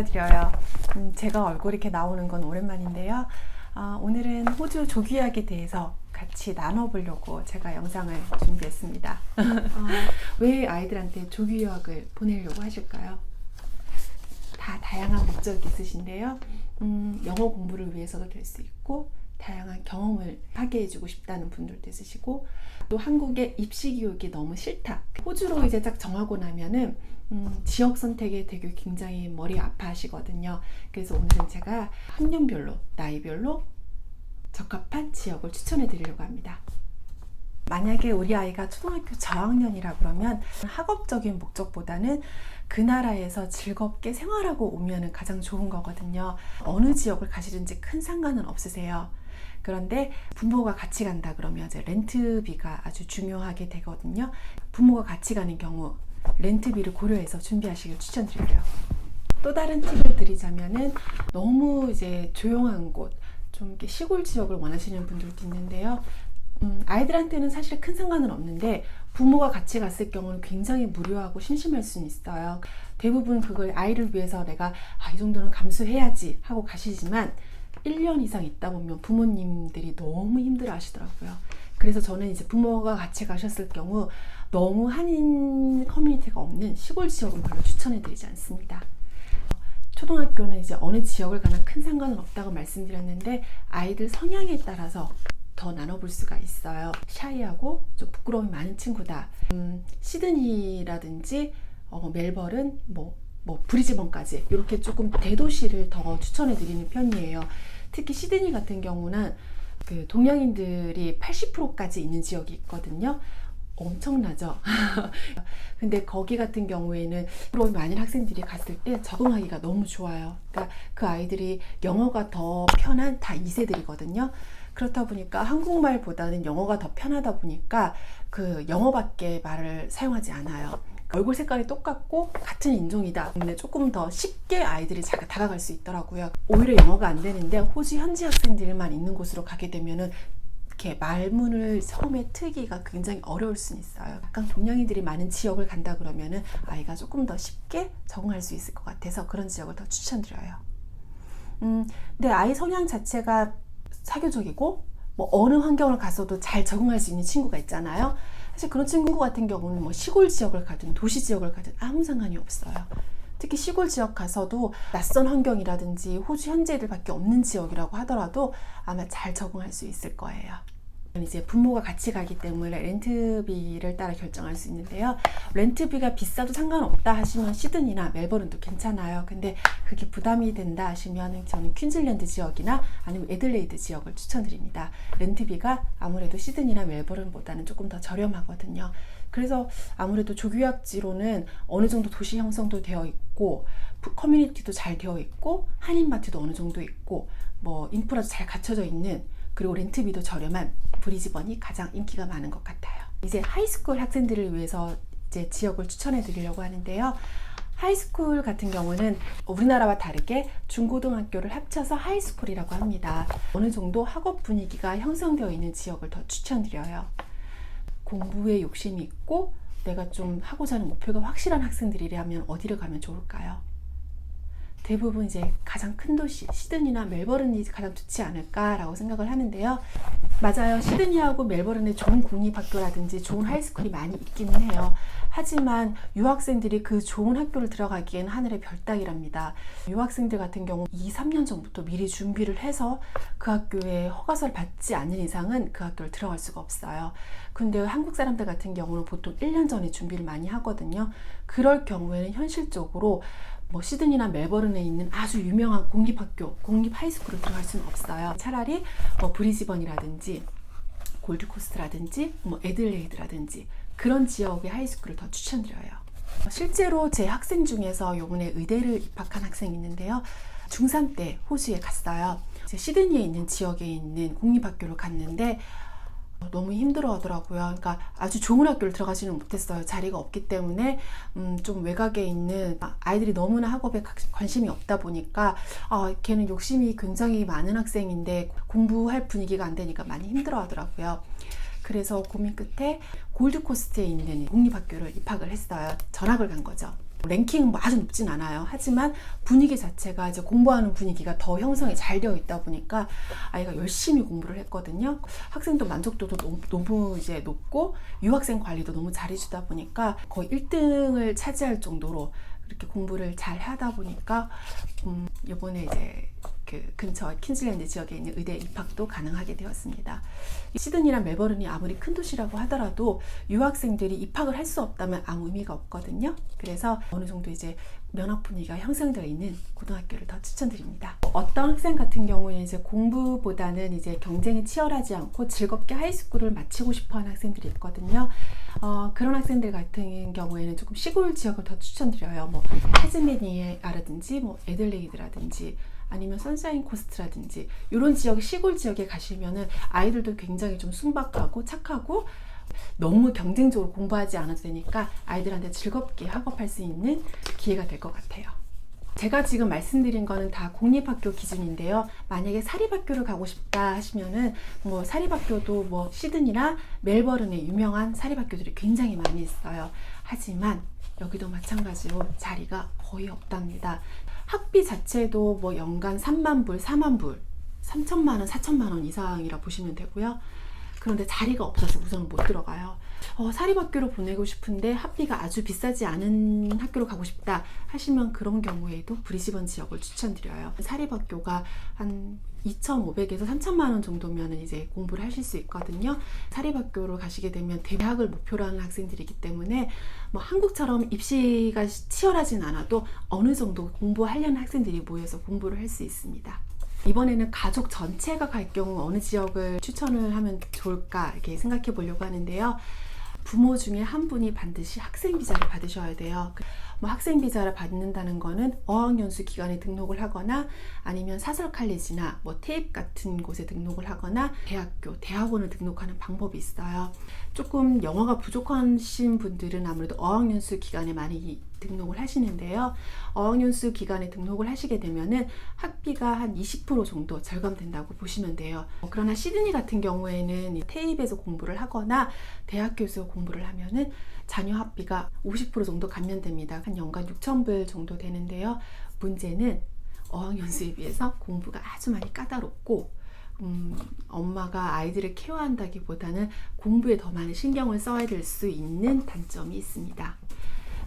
인사드려요. 음, 제가 얼굴 이렇게 나오는 건 오랜만인데요. 아, 오늘은 호주 조기학에 대해서 같이 나눠보려고 제가 영상을 준비했습니다. 왜 아이들한테 조기유학을 보내려고 하실까요? 다 다양한 목적이 있으신데요. 음, 영어 공부를 위해서도 될 수 있고, 다양한 경험을 하게 해주고 싶다는 분들도 있으시고, 또 한국의 입시 교육이 너무 싫다. 호주로 이제 딱 정하고 나면은 음, 지역 선택에 되게 굉장히 머리 아파하시거든요. 그래서 오늘은 제가 학년별로, 나이별로 적합한 지역을 추천해 드리려고 합니다. 만약에 우리 아이가 초등학교 저학년이라 그러면 학업적인 목적보다는 그 나라에서 즐겁게 생활하고 오면 가장 좋은 거거든요. 어느 지역을 가시든지 큰 상관은 없으세요. 그런데 부모가 같이 간다 그러면 이제 렌트비가 아주 중요하게 되거든요. 부모가 같이 가는 경우 렌트비를 고려해서 준비하시길 추천드려요. 또 다른 팁을 드리자면은 너무 이제 조용한 곳, 좀 시골 지역을 원하시는 분들도 있는데요. 음, 아이들한테는 사실 큰 상관은 없는데 부모가 같이 갔을 경우는 굉장히 무료하고 심심할 수는 있어요. 대부분 그걸 아이를 위해서 내가 아, 이 정도는 감수해야지 하고 가시지만 1년 이상 있다 보면 부모님들이 너무 힘들어 하시더라고요. 그래서 저는 이제 부모가 같이 가셨을 경우 너무 한인 커뮤니티가 없는 시골 지역은 별로 추천해 드리지 않습니다. 초등학교는 이제 어느 지역을 가나 큰 상관은 없다고 말씀드렸는데 아이들 성향에 따라서 더 나눠볼 수가 있어요. 샤이하고 좀 부끄러움이 많은 친구다. 음, 시드니라든지 어, 멜버른, 뭐, 뭐 브리즈번까지 이렇게 조금 대도시를 더 추천해 드리는 편이에요. 특히 시드니 같은 경우는 그 동양인들이 80%까지 있는 지역이 있거든요. 엄청나죠. 근데 거기 같은 경우에는 프로이 많은 학생들이 갔을 때 적응하기가 너무 좋아요. 그러니까 그 아이들이 영어가 더 편한 다 2세들이거든요. 그렇다 보니까 한국말보다는 영어가 더 편하다 보니까 그 영어밖에 말을 사용하지 않아요. 얼굴 색깔이 똑같고 같은 인종이다. 근데 조금 더 쉽게 아이들이 잘 다가갈 수 있더라고요. 오히려 영어가 안 되는데 호주 현지 학생들만 있는 곳으로 가게 되면은 이렇게 말문을 처음에 트기가 굉장히 어려울 수 있어요. 약간 동양인들이 많은 지역을 간다 그러면은 아이가 조금 더 쉽게 적응할 수 있을 것 같아서 그런 지역을 더 추천드려요. 음, 근데 아이 성향 자체가 사교적이고 뭐 어느 환경을 가서도 잘 적응할 수 있는 친구가 있잖아요. 사실 그런 친구 같은 경우는 뭐 시골 지역을 가든 도시 지역을 가든 아무 상관이 없어요. 특히 시골 지역 가서도 낯선 환경이라든지 호주 현지애들밖에 없는 지역이라고 하더라도 아마 잘 적응할 수 있을 거예요. 이제 부모가 같이 가기 때문에 렌트비를 따라 결정할 수 있는데요. 렌트비가 비싸도 상관없다 하시면 시드니나 멜버른도 괜찮아요. 근데 그게 부담이 된다 하시면 저는 퀸즐랜드 지역이나 아니면 에들레이드 지역을 추천드립니다. 렌트비가 아무래도 시드니나 멜버른보다는 조금 더 저렴하거든요. 그래서 아무래도 조교학지로는 어느 정도 도시 형성도 되어 있고 커뮤니티도 잘 되어 있고 한인마트도 어느 정도 있고 뭐 인프라도 잘 갖춰져 있는 그리고 렌트비도 저렴한 브리즈번이 가장 인기가 많은 것 같아요. 이제 하이스쿨 학생들을 위해서 이제 지역을 추천해 드리려고 하는데요. 하이스쿨 같은 경우는 우리나라와 다르게 중고등학교를 합쳐서 하이스쿨이라고 합니다. 어느 정도 학업 분위기가 형성되어 있는 지역을 더 추천드려요. 공부에 욕심이 있고 내가 좀 하고자 하는 목표가 확실한 학생들이라면 어디를 가면 좋을까요? 대부분 이제 가장 큰 도시 시드니나 멜버른이 가장 좋지 않을까라고 생각을 하는데요. 맞아요. 시드니하고 멜버른에 좋은 공립학교라든지 좋은 하이스쿨이 많이 있기는 해요. 하지만 유학생들이 그 좋은 학교를 들어가기엔 하늘의 별 따기랍니다. 유학생들 같은 경우 2, 3년 전부터 미리 준비를 해서 그 학교에 허가서를 받지 않는 이상은 그 학교를 들어갈 수가 없어요. 근데 한국 사람들 같은 경우는 보통 1년 전에 준비를 많이 하거든요. 그럴 경우에는 현실적으로 뭐 시드니나 멜버른에 있는 아주 유명한 공립학교, 공립 하이스쿨을 들어갈 수는 없어요. 차라리 뭐 브리즈번이라든지 골드코스트라든지 뭐 에들레이드라든지 그런 지역의 하이스쿨을 더 추천드려요. 실제로 제 학생 중에서 요번에 의대를 입학한 학생이 있는데요. 중3 때 호주에 갔어요. 시드니에 있는 지역에 있는 공립학교를 갔는데 너무 힘들어 하더라고요. 그러니까 아주 좋은 학교를 들어가지는 못했어요. 자리가 없기 때문에 음, 좀 외곽에 있는 아이들이 너무나 학업에 관심이 없다 보니까 아, 걔는 욕심이 굉장히 많은 학생인데 공부할 분위기가 안 되니까 많이 힘들어 하더라고요. 그래서 고민 끝에 골드코스트에 있는 공립학교를 입학을 했어요. 전학을 간 거죠. 랭킹은 뭐 아주 높진 않아요. 하지만 분위기 자체가 이제 공부하는 분위기가 더 형성이 잘 되어 있다 보니까 아이가 열심히 공부를 했거든요. 학생도 만족도도 너무, 너무 이제 높고 유학생 관리도 너무 잘해주다 보니까 거의 1등을 차지할 정도로 그렇게 공부를 잘 하다 보니까 음, 이번에 이제 그 근처 퀸즐랜드 지역에 있는 의대 입학도 가능하게 되었습니다. 시드니랑 멜버른이 아무리 큰 도시라고 하더라도 유학생들이 입학을 할 수 없다면 아무 의미가 없거든요. 그래서 어느 정도 이제 면학 분위기가 형성되어 있는 고등학교를 더 추천드립니다. 어떤 학생 같은 경우에는 이제 공부보다는 이제 경쟁이 치열하지 않고 즐겁게 하이스쿨을 마치고 싶어하는 학생들이 있거든요. 어, 그런 학생들 같은 경우에는 조금 시골 지역을 더 추천드려요. 뭐 타즈메니아라든지 뭐 애들레이드라든지 아니면 선샤인 코스트라든지 이런 지역 시골 지역에 가시면은 아이들도 굉장히 좀 순박하고 착하고 너무 경쟁적으로 공부하지 않아도 되니까 아이들한테 즐겁게 학업할 수 있는 기회가 될 것 같아요. 제가 지금 말씀드린 거는 다 공립학교 기준인데요. 만약에 사립학교를 가고 싶다 하시면은 뭐 사립학교도 뭐 시드니나 멜버른에 유명한 사립학교들이 굉장히 많이 있어요. 하지만 여기도 마찬가지로 자리가 거의 없답니다. 학비 자체도 뭐 연간 3만 불, 4만 불, 3천만 원, 4천만 원 이상이라 보시면 되고요. 그런데 자리가 없어서 우선 못 들어가요. 어, 사립학교로 보내고 싶은데 학비가 아주 비싸지 않은 학교로 가고 싶다 하시면 그런 경우에도 브리즈번 지역을 추천드려요. 사립학교가 한 2,500에서 3천만 원 정도면 이제 공부를 하실 수 있거든요. 사립학교로 가시게 되면 대학을 목표로 하는 학생들이기 때문에 뭐 한국처럼 입시가 치열하진 않아도 어느 정도 공부하려는 학생들이 모여서 공부를 할 수 있습니다. 이번에는 가족 전체가 갈 경우 어느 지역을 추천을 하면 좋을까 이렇게 생각해 보려고 하는데요. 부모 중에 한 분이 반드시 학생 비자를 받으셔야 돼요. 뭐 학생 비자를 받는다는 거는 어학연수 기관에 등록을 하거나 아니면 사설 칼리지나 뭐 테입 같은 곳에 등록을 하거나 대학교, 대학원을 등록하는 방법이 있어요. 조금 영어가 부족하신 분들은 아무래도 어학연수 기관에 많이 등록을 하시는데요. 어학연수 기관에 등록을 하시게 되면은 학비가 한 20% 정도 절감된다고 보시면 돼요. 어, 그러나 시드니 같은 경우에는 테입에서 공부를 하거나 대학교에서 공부를 하면은 자녀 학비가 50% 정도 감면됩니다. 한 연간 6,000불 정도 되는데요. 문제는 어학연수에 비해서 공부가 아주 많이 까다롭고 음, 엄마가 아이들을 케어한다기보다는 공부에 더 많은 신경을 써야 될 수 있는 단점이 있습니다.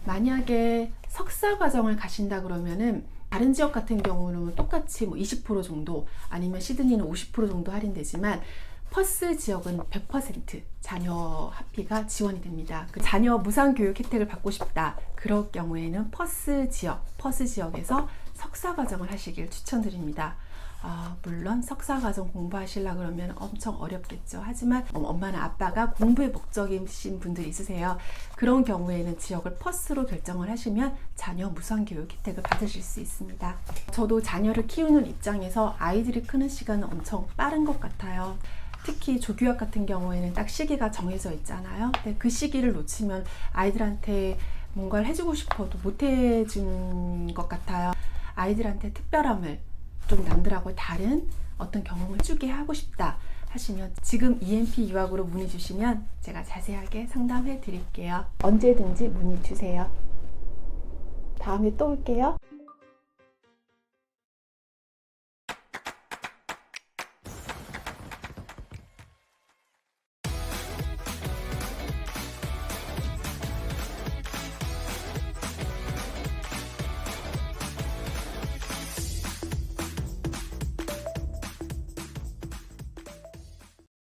만약에 석사 과정을 가신다 그러면은 다른 지역 같은 경우는 똑같이 뭐 20% 정도 아니면 시드니는 50% 정도 할인되지만 퍼스 지역은 100% 자녀 학비가 지원이 됩니다. 그 자녀 무상 교육 혜택을 받고 싶다. 그럴 경우에는 퍼스 지역, 퍼스 지역에서 석사 과정을 하시길 추천드립니다. 아, 물론 석사 과정 공부하시려 그러면 엄청 어렵겠죠. 하지만 엄마나 아빠가 공부에 목적이신 분들이 있으세요. 그런 경우에는 지역을 퍼스로 결정을 하시면 자녀 무상 교육 혜택을 받으실 수 있습니다. 저도 자녀를 키우는 입장에서 아이들이 크는 시간은 엄청 빠른 것 같아요. 특히 조교학 같은 경우에는 딱 시기가 정해져 있잖아요. 근데 그 시기를 놓치면 아이들한테 뭔가를 해주고 싶어도 못 해주는 것 같아요. 아이들한테 특별함을 좀 남들하고 다른 어떤 경험을 주게 하고 싶다 하시면 지금 EMP 유학으로 문의 주시면 제가 자세하게 상담해 드릴게요. 언제든지 문의 주세요. 다음에 또 올게요.